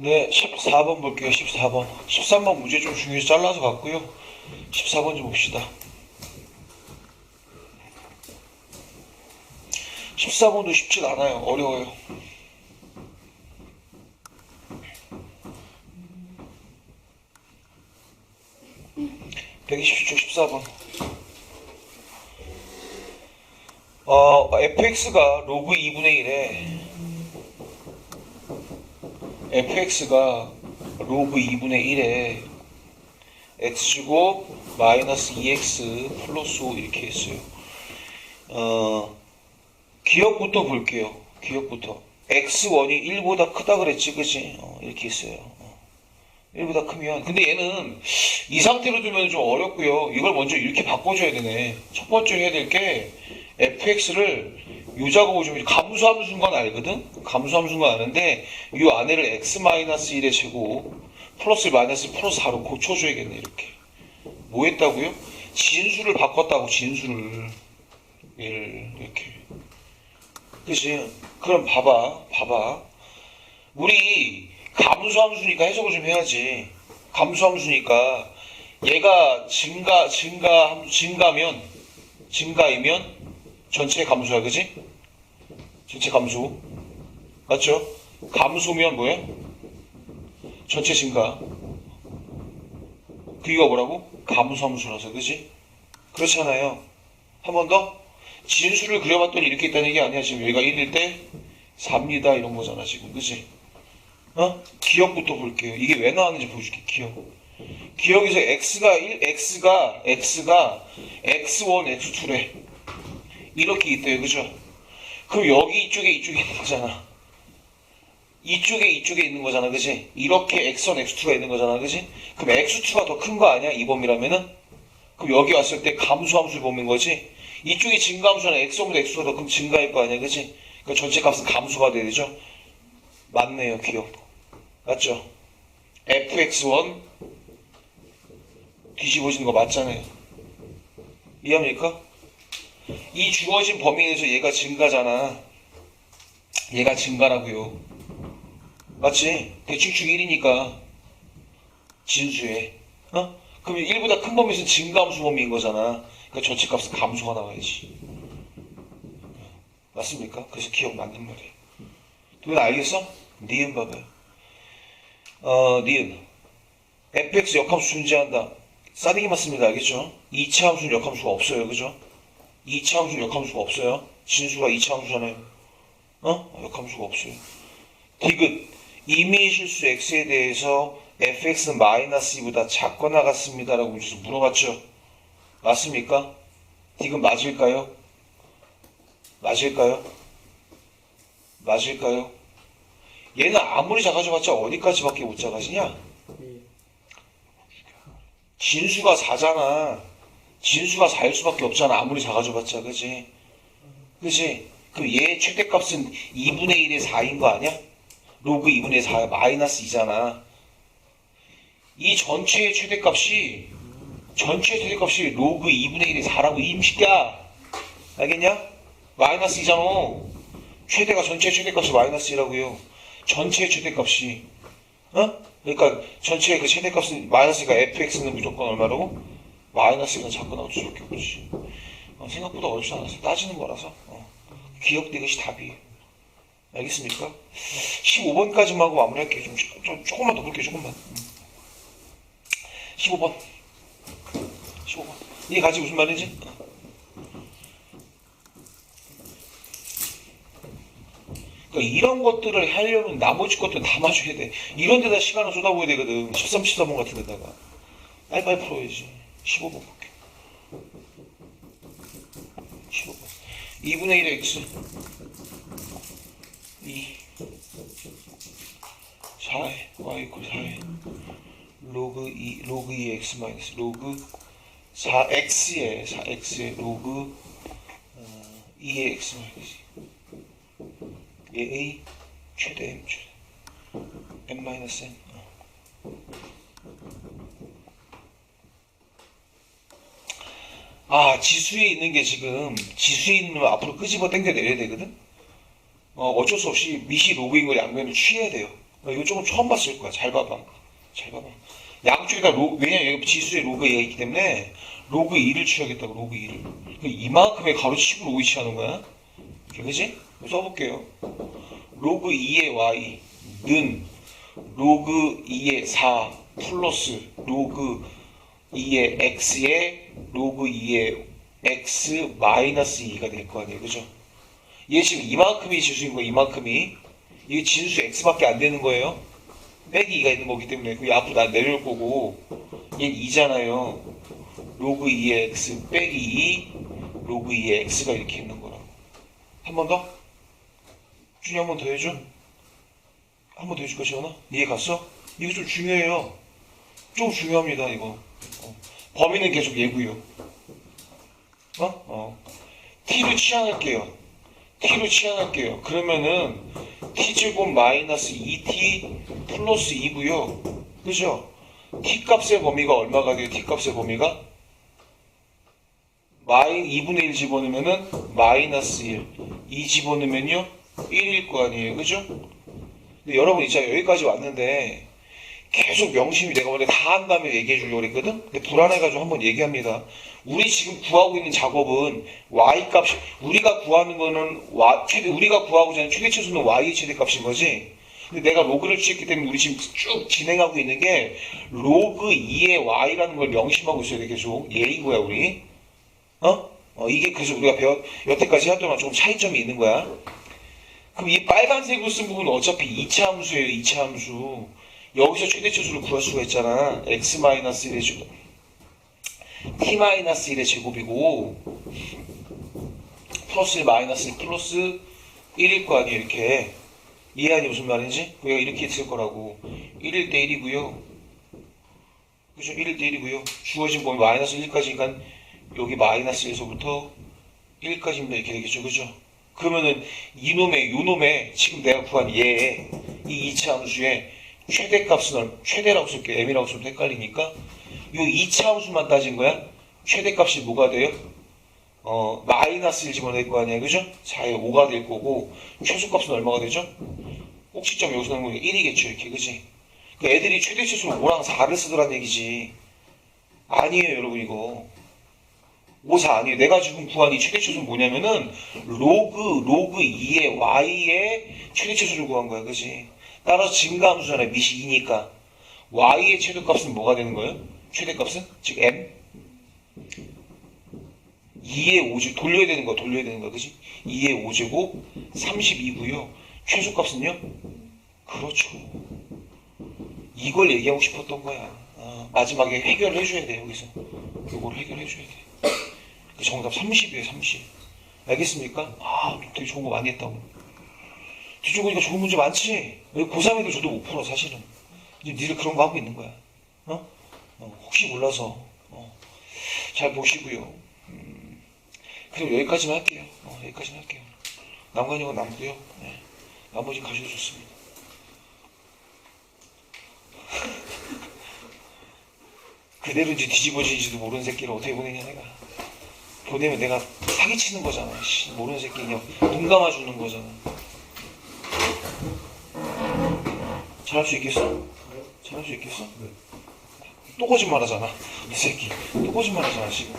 네, 14번 볼게요. 14번. 13번 문제 좀 중요해서 잘라서 갔고요. 14번 좀 봅시다. 14번도 쉽지 않아요. 어려워요. (127초) 14번 어 fx가 로그 2분의 1에 fx가 로그 2분의 1에 x제곱 마이너스 2x 플러스 5 이렇게 했어요. 어, 기억부터 볼게요. 기억부터. x1이 1보다 크다 그랬지, 그지? 어, 이렇게 했어요. 어, 1보다 크면. 근데 얘는 이 상태로 두면 좀 어렵고요. 이걸 먼저 이렇게 바꿔줘야 되네. 첫 번째 해야 될 게 fx를 요 작업을 좀 감수함수인 건 알거든? 감수함수인 건 아는데 이 안에를 x-1의 제곱 플러스 마이너스 플러스 4로 고쳐줘야겠네 이렇게 뭐 했다고요? 진수를 바꿨다고 진수를 얘를 이렇게 그치? 그럼 봐봐 봐봐 우리 감수함수니까 해석을 좀 해야지 감수함수니까 얘가 증가 증가 증가면 증가이면 전체 감수야 그지? 전체 감수 맞죠? 감수면 뭐예요? 전체 증가 그이가 뭐라고? 감수함수라서 그지? 그렇잖아요 한 번 더 진수를 그려봤더니 이렇게 있다는 얘기 아니야 지금 얘가 1일 때 4입니다 이런 거잖아 지금 그지? 어? 기억부터 볼게요 이게 왜 나왔는지 보여줄게 기억 기억에서 x가 1, x가 x가 x1, x2래 이렇게 있대요 그죠? 그럼 여기 이쪽에 이쪽에 있는 거잖아 이쪽에 이쪽에 있는 거잖아 그지? 이렇게 x1, x2가 있는 거잖아 그지? 그럼 x2가 더 큰 거 아니야? 이 범위라면은? 그럼 여기 왔을 때 감수함수 범위인 거지? 이쪽이 증가함수는 x1보다 x2가 더 큰 증가일 거 아니야 그지? 그 전체 값은 감수가 돼야 되죠? 맞네요 기억 맞죠? fx1 뒤집어지는 거 맞잖아요 이해합니까? 이 주어진 범위 내에서 얘가 증가잖아 얘가 증가라고요 맞지? 대충축 1이니까 진수에 어? 그럼 1보다 큰 범위에서 증가함수 범위인 거잖아 그러니까 전체 값은 감수가 나와야지 맞습니까? 그래서 기억 맞는 말이에요 돈 알겠어? 니은 봐봐요 어 니은 fx 역함수 존재한다 싸대기 맞습니다 알겠죠? 2차 함수는 역함수가 없어요 그죠? 2차 함수는 역함수가 없어요 진수가 2차 함수잖아요 어? 역함수가 없어요 디귿 임의 실수 x에 대해서 fx는 마이너스 2보다 작거나 같습니다라고 문제에서 물어봤죠. 맞습니까? 디귿 맞을까요? 맞을까요? 맞을까요? 얘는 아무리 작아져봤자 어디까지밖에 못 작아지냐? 진수가 4잖아. 진수가 4일 수밖에 없잖아. 아무리 작아져봤자, 그지? 그지? 그럼 얘 최대값은 2분의 1의 4인 거 아니야? 로그 2분의 4 마이너스 2잖아. 이 전체의 최대값이 전체 최대값이 로그 2분의 1의 4라고 임식야 알겠냐? 마이너스 2잖아. 최대가 전체 최대값이 마이너스 2라고요. 전체 최대값이 어? 그러니까 전체의 그 최대값은 마이너스가 fx는 무조건 얼마라고? 마이너스가 작거나 어쩔 수 없지. 어, 생각보다 어렵지 않아서 따지는 거라서 어. 기억된 것이 답이에요. 알겠습니까? 15번까지만 하고 마무리할게요. 좀, 좀 조금만 더 볼게요. 조금만. 음. 15번. 15번. 이게 같이 무슨 말인지? 그러니까 이런 것들을 하려면 나머지 것들 다 맞춰야 돼. 이런 데다 시간을 쏟아부어야 되거든. 13, 14번 같은 데다가. 빨리빨리 풀어야지. 15번 볼게. 15번. 2분의 1의 x. 2 4에 y 이퀄 4에 로그 2 로그 2 x 마이너스 로그 4x에 4x에 로그 어, 2의 x 마이너스 얘 a 최대 m 최대 m 마이너스 n 아 지수에 있는 게 지금 지수에 있는 거 앞으로 끄집어 당겨 내려야 되거든 어, 어쩔 수 없이 미시 로그인 걸 양면을 취해야 돼요. 어, 이거 조금 처음 봤을 거야. 잘 봐봐. 잘 봐봐. 양쪽에 다 로, 왜냐면 여기 지수에 로그 A가 있기 때문에 로그 2를 취하겠다고, 로그 2를. 이만큼의 가로치고 로그 2 취하는 거야. 그지? 써볼게요. 로그 2의 y는 로그 2의 4 플러스 로그 2의 x의 로그 2의 x 마이너스 2가 될 거 아니에요. 그죠? 얘 지금 이만큼이 지수인 거예요. 이만큼이. 이게 진수 x밖에 안 되는 거예요. 빼기 2가 있는 거기 때문에 그게 앞으로 나 내려올 거고 얘는 2잖아요. 로그 2의 x 빼기 2 로그 2의 x가 이렇게 있는 거라고. 한 번 더? 준이 한 번 더 해줘. 한 번 더 해줄까, 지원아? 이해 갔어? 이거 좀 중요해요. 좀 중요합니다, 이거. 어. 범위는 계속 얘고요. 어? 어. t로 치환할게요. t로 치환할게요. 그러면은 t제곱 마이너스 2t 플러스 2고요. 그죠? t 값의 범위가 얼마가 돼요? t 값의 범위가? 마이 2분의 1 집어넣으면은 마이너스 1. 2 집어넣으면요? 1일 거 아니에요. 그죠? 근데 여러분 이제 여기까지 왔는데 계속 명심히 내가 원래 다 한 다음에 얘기해 주려고 그랬거든? 근데 불안해가지고 한번 얘기합니다. 우리 지금 구하고 있는 작업은 y 값, 우리가 구하는 거는 y, 최대, 우리가 구하고자 하는 최대 치수는 y의 최대 값인 거지. 근데 내가 로그를 취했기 때문에 우리 지금 쭉 진행하고 있는 게 로그 2의 y라는 걸 명심하고 있어야 돼 계속. 얘인 거야 우리. 어? 어, 이게 그래서 우리가 배웠, 여태까지 할 동안 조금 차이점이 있는 거야. 그럼 이 빨간색으로 쓴 부분은 어차피 2차 함수예요, 2차 함수. 여기서 최대치수를 구할 수가 있잖아. x-1의 제곱. t-1의 제곱이고, 플러스 1, 마이너스 1, 플러스 1일 거 아니에요, 이렇게. 이해하니 무슨 말인지? 우리가 이렇게 쓸 거라고. 1일 때 1이고요. 그죠? 1일 때 1이고요. 주어진 범위 마이너스 1까지니까 여기 마이너스 1에서부터 1까지입니다. 이렇게 되겠죠. 그죠? 그러면은 이놈의 요놈의 지금 내가 구한 얘의 이 2차 함수의 최대값은 얼- 최대라고 쓸게요. m이라고 쓰면 헷갈리니까 요 2차 함수만 따진 거야. 최대 값이 뭐가 돼요? 어 마이너스 1 집어낼 거 아니에요. 그죠? 4에 5가 될 거고 최소값은 얼마가 되죠? 꼭지점 여기서 나온 거니까 1이겠죠. 이렇게 그지? 그 애들이 최대 치수로 5랑 4를 쓰더란 얘기지. 아니에요, 여러분 이거. 5, 4 아니에요. 내가 지금 구한 이 최대치수는 뭐냐면은 로그 로그 2의 y의 최대치수를 구한 거야, 그지? 따라서 증가함수잖아요. 미시 2니까 y의 최대값은 뭐가 되는 거예요? 최대값은 즉 m 2의 5제 돌려야 되는 거 돌려야 되는 거 그지? 2의 5제곱 32고요. 최소값은요? 그렇죠. 이걸 얘기하고 싶었던 거야. 아, 마지막에 해결을 해줘야 돼 여기서. 이걸 해결해줘야 돼. 그 정답 30이에요, 30. 알겠습니까? 아, 되게 좋은 거 많이 했다고. 뒤져보니까 좋은 문제 많지? 고3에도 저도 못 풀어, 사실은. 이제 니들 그런 거 하고 있는 거야. 어? 어, 혹시 몰라서. 어. 잘 보시고요. 음, 그럼 여기까지만 할게요. 어, 여기까지만 할게요. 남관이 건 남고요. 네. 나머지 가셔도 좋습니다. 그대로 이제 뒤집어지지도 모르는 새끼를 어떻게 보내냐, 내가. 보내면 내가 사기치는 거잖아. 씨, 모르는 새끼 그냥 눈 감아주는 거잖아. 잘할 수 있겠어? 잘할 수 있겠어? 또 거짓말하잖아 이 새끼 또 거짓말하잖아 지금